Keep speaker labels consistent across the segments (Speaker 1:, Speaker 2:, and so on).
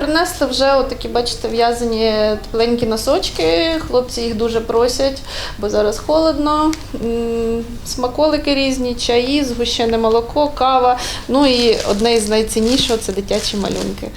Speaker 1: принесли вже отакі, бачите, в'язані тепленькі носочки. Хлопці їх дуже просять, бо зараз холодно. Смаколики різні, чаї, згущене молоко, кава. Ну і одне із найціннішого це дитячі малюнки.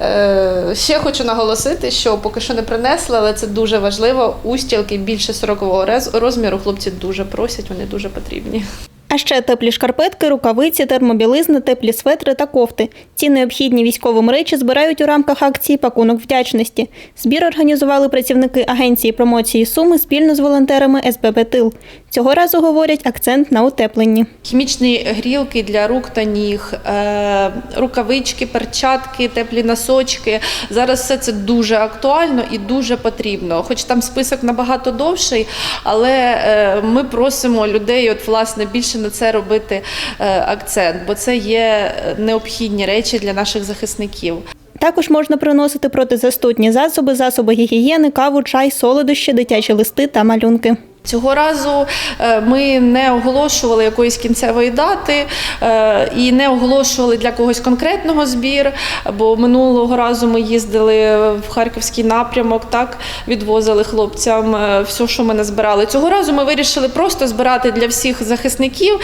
Speaker 1: Е, Ще хочу наголосити, що поки що не принесли, але це дуже важливо. Устілки більше 40-го розміру хлопці дуже просять, вони дуже потрібні.
Speaker 2: А ще теплі шкарпетки, рукавиці, термобілизни, теплі светри та кофти. Ці необхідні військовим речі збирають у рамках акції Пакунок вдячності. Збір організували працівники агенції промоції Суми спільно з волонтерами СББ Тил. Цього разу говорять акцент на утепленні.
Speaker 1: Хімічні грілки для рук та ніг, е, рукавички, перчатки, теплі носочки. Зараз все це дуже актуально і дуже потрібно. Хоч там список набагато довший, але е, ми просимо людей, от власне, більше на це робити е, акцент, бо це є необхідні речі для наших захисників.
Speaker 2: Також можна приносити протизастудні засоби, засоби гігієни, каву, чай, солодощі, дитячі листи та малюнки.
Speaker 1: Цього разу е, ми не оголошували якоїсь кінцевої дати е, і не оголошували для когось конкретного збір, бо минулого разу ми їздили в харківський напрямок, так відвозили хлопцям е, все, що ми назбирали. Цього разу ми вирішили просто збирати для всіх захисників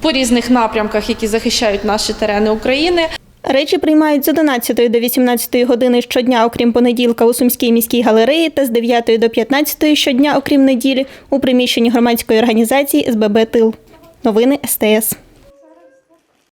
Speaker 1: по різних напрямках, які захищають наші терени України.
Speaker 2: Речі приймають з 11 до 18 години щодня, окрім понеділка, у Сумській міській галереї та з 9 до 15 щодня, окрім неділі, у приміщенні громадської організації СББ Тил. Новини СТС.